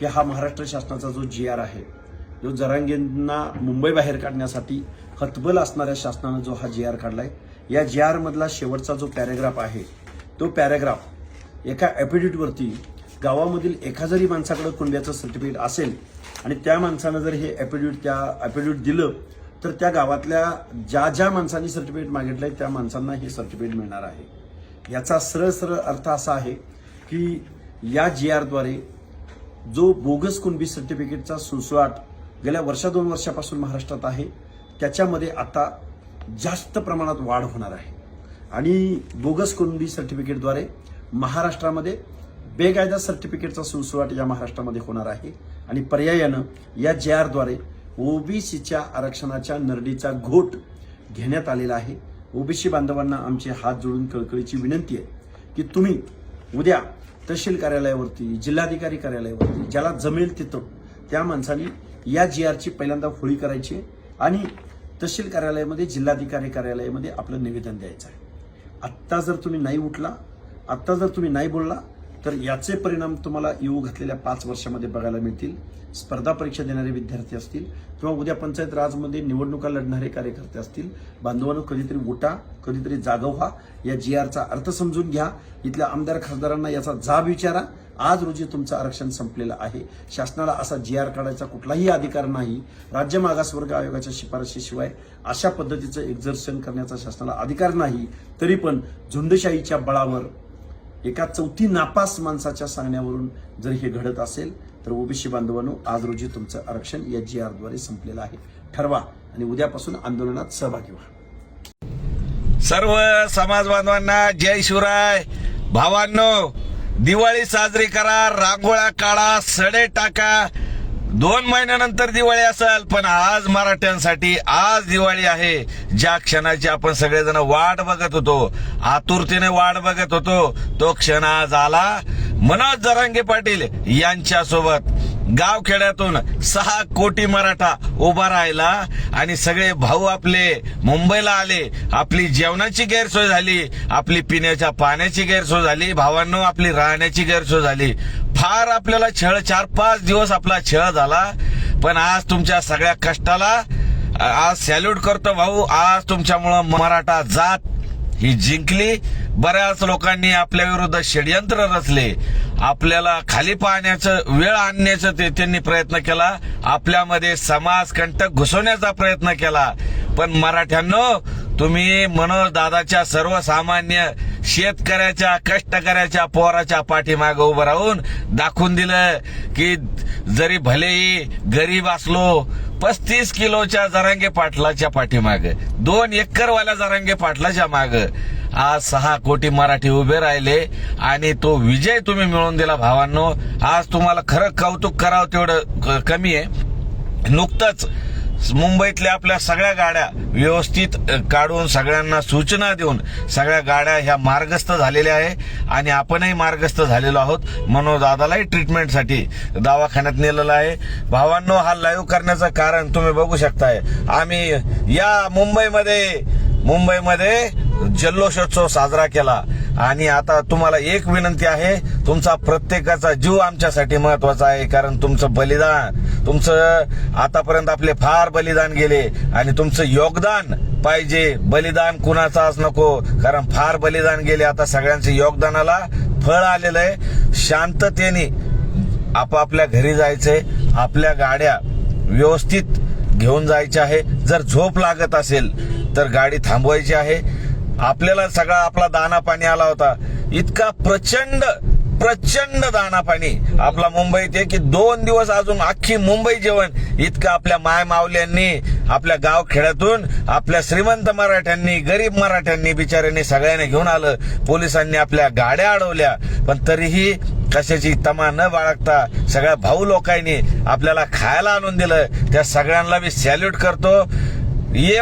की हा महाराष्ट्र शासनाचा जो जी आर आहे जो जरांगेंना मुंबई बाहेर काढण्यासाठी हतबल असणाऱ्या शासनानं जो हा जी आर काढलाय या जी आरमधला शेवटचा जो पॅरेग्राफ आहे तो पॅरेग्राफ एका ॲफिडेविटवरती गावामधील एका जरी माणसाकडे कुंड्याचं सर्टिफिकेट असेल आणि त्या माणसानं जर हे ॲपिड्यूट त्या ॲपिड्यूट दिलं तर त्या गावातल्या ज्या ज्या माणसांनी सर्टिफिकेट मागितलंय त्या माणसांना हे सर्टिफिकेट मिळणार आहे. याचा सरळ सरळ अर्थ असा आहे की या जी आरद्वारे जो बोगस कुणबी सर्टिफिकेटचा सुळसुळाट गेल्या वर्षा दोन वर्षापासून महाराष्ट्रात आहे त्याच्यामध्ये आता जास्त प्रमाणात वाढ होणार आहे. आणि बोगस कुणबी सर्टिफिकेटद्वारे महाराष्ट्रामध्ये बेकायदा सर्टिफिकेटचा सुळसुळाट या महाराष्ट्रामध्ये होणार आहे. आणि पर्यायानं या जे आरद्वारे ओबीसीच्या आरक्षणाच्या नरडीचा घोट घेण्यात आलेला आहे. ओबीसी बांधवांना आमचे हात जोडून कळकळीची विनंती आहे की तुम्ही उद्या तहसील कार्यालयावरती जिल्हाधिकारी कार्यालयावरती ज्याला जमेल तिथं त्या माणसाने या जी आरची पहिल्यांदा होळी करायची आहे आणि तहसील कार्यालयामध्ये जिल्हाधिकारी कार्यालयामध्ये आपलं निवेदन द्यायचं आहे. आत्ता जर तुम्ही नाही उठला आत्ता जर तुम्ही नाही बोलला तर याचे परिणाम तुम्हाला येऊ घातलेल्या पाच वर्षामध्ये बघायला मिळतील. स्पर्धा परीक्षा देणारे विद्यार्थी असतील किंवा उद्या पंचायत राजमध्ये निवडणुका लढणारे कार्यकर्ते असतील. बांधवांनो कधीतरी उठा कधीतरी जाग व्हा. या जी आरचा अर्थ समजून घ्या. इथल्या आमदार खासदारांना याचा जाब विचारा. आज रोजी तुमचं आरक्षण संपलेलं आहे. शासनाला असा जी आर काढायचा कुठलाही अधिकार नाही. राज्य मागासवर्ग आयोगाच्या शिफारशीशिवाय अशा पद्धतीचं एक्झर्शन करण्याचा शासनाला अधिकार नाही. तरी पण झुंडशाहीच्या बळावर एका चौथी नापास माणसाच्या सांगण्यावरून जर हे घडत असेल तर ओबीसी बांधवांनो आज रोजी तुमचं आरक्षण या जी आरद्वारे संपलेलं आहे. ठरवा आणि उद्यापासून आंदोलनात सहभागी व्हा. सर्व समाज बांधवांना जय शिवराय. भावांनो दिवाळी साजरी करा रांगोळ्या काढा सडे टाका. दोन महिन्यानंतर दिवाळी असेल पण आज मराठ्यांसाठी आज दिवाळी आहे. ज्या क्षणाची आपण सगळेजण वाट बघत होतो आतुरतेने वाट बघत होतो तो क्षण आज आला. मनोज जरांगे पाटील यांच्यासोबत गावखेड्यातून सहा कोटी मराठा उभा राहिला आणि सगळे भाऊ आपले मुंबईला आले. आपली जेवणाची गैरसोय झाली. आपली पिण्याच्या पाण्याची गैरसोय झाली. भावांनो आपली राहण्याची गैरसोय झाली. फार आपल्याला छळ चार पाच दिवस आपला छळ झाला. पण आज तुमच्या सगळ्या कष्टाला आज सॅल्यूट करतो भाऊ. आज तुमच्यामुळं मराठा जात ही जिंकली. बऱ्याच लोकांनी आपल्या विरुद्ध षडयंत्र रचले. आपल्याला खाली पाहण्याचं वेळ आणण्याचं ते त्यांनी प्रयत्न केला. आपल्यामध्ये समाज कंटक घुसवण्याचा प्रयत्न केला. पण मराठ्यांनो तुम्ही मनोज दादाच्या सर्वसामान्य शेतकऱ्याच्या कष्टकऱ्याच्या पोराच्या पाठीमागे उभं राहून दाखवून दिलं की जरी भलेही गरीब असलो पस्तीस किलोच्या जरांगे पाटलाच्या पाठीमाग दोन एकरवाल्या जरांगे पाटलाच्या माग. आज सहा कोटी मराठी उभे राहिले आणि तो विजय तुम्ही मिळवून दिला भावांनो. आज तुम्हाला खरं कौतुक करावं तेवढं क- कमी आहे. नुकतंच मुंबईतल्या आपल्या सगळ्या गाड्या व्यवस्थित काढून सगळ्यांना सूचना देऊन सगळ्या गाड्या ह्या मार्गस्थ झालेल्या आहे आणि आपणही मार्गस्थ झालेलो आहोत. म्हणून दादालाही ट्रीटमेंटसाठी दवाखान्यात नेलेला आहे. भावांनो हा लाईव्ह करण्याचं कारण तुम्ही बघू शकताय. आम्ही या मुंबईमध्ये मुंबईमध्ये जल्लोषोत्सव साजरा केला. आणि आता तुम्हाला एक विनंती आहे तुमचा प्रत्येकाचा जीव आमच्यासाठी महत्त्वाचा आहे कारण तुमचं बलिदान तुमचं आतापर्यंत आपले फार बलिदान गेले आणि तुमचं योगदान पाहिजे. बलिदान कुणाचाच नको कारण फार बलिदान गेले. आता सगळ्यांचे योगदानाला फळ आलेलं आहे. शांततेने आपापल्या घरी जायचंय आपल्या गाड्या व्यवस्थित घेऊन जायच्या आहे. जर झोप लागत असेल तर गाडी थांबवायची आहे. आपल्याला सगळा आपला दाना पाणी आला होता. इतका प्रचंड प्रचंड दाना पाणी. आपला मुंबईत आहे की दोन दिवस अजून अख्खी मुंबई जेवण. इतकं आपल्या माय मावल्यांनी आपल्या गाव खेड्यातून आपल्या श्रीमंत मराठ्यांनी गरीब मराठ्यांनी बिचाऱ्यांनी सगळ्यांनी घेऊन आलं. पोलिसांनी आपल्या गाड्या अडवल्या. पण तरीही कशाची तमा न बाळगता सगळ्या भाऊ लोकांनी आपल्याला खायला आणून दिलं. त्या सगळ्यांना मी सॅल्यूट करतो. ये